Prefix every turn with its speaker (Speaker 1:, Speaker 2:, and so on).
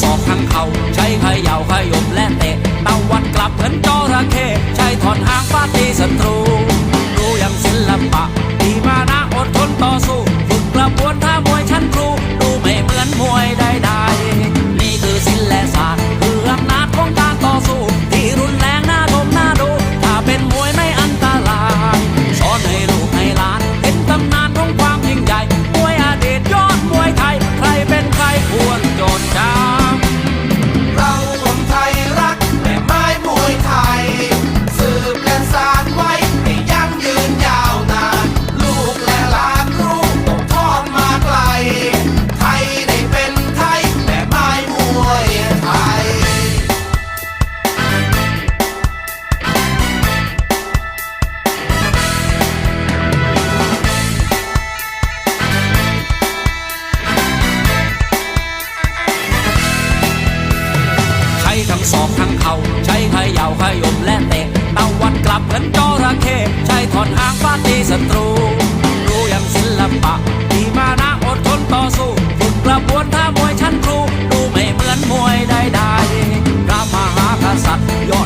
Speaker 1: สอกทั้งเขาใช้เขย่าขยบและเตะตะวัดกลับเหมือนจระเข้ใช้ถอนหางฟาดตีศัตรู ศอกทั้งเขาใช้เขย่าขยมและเตะตะวันกลับเหมือนจระเข้ใช้ถอนหางฟาดีศัตรู รู้
Speaker 2: อย่างศิลปะมีมานะอดทนต่อสู้ฝึกกระบวนท่ามวย
Speaker 1: ชั้นครู ดูไม่เหมือนมวยใดๆพระมหากษัตริย์ยอด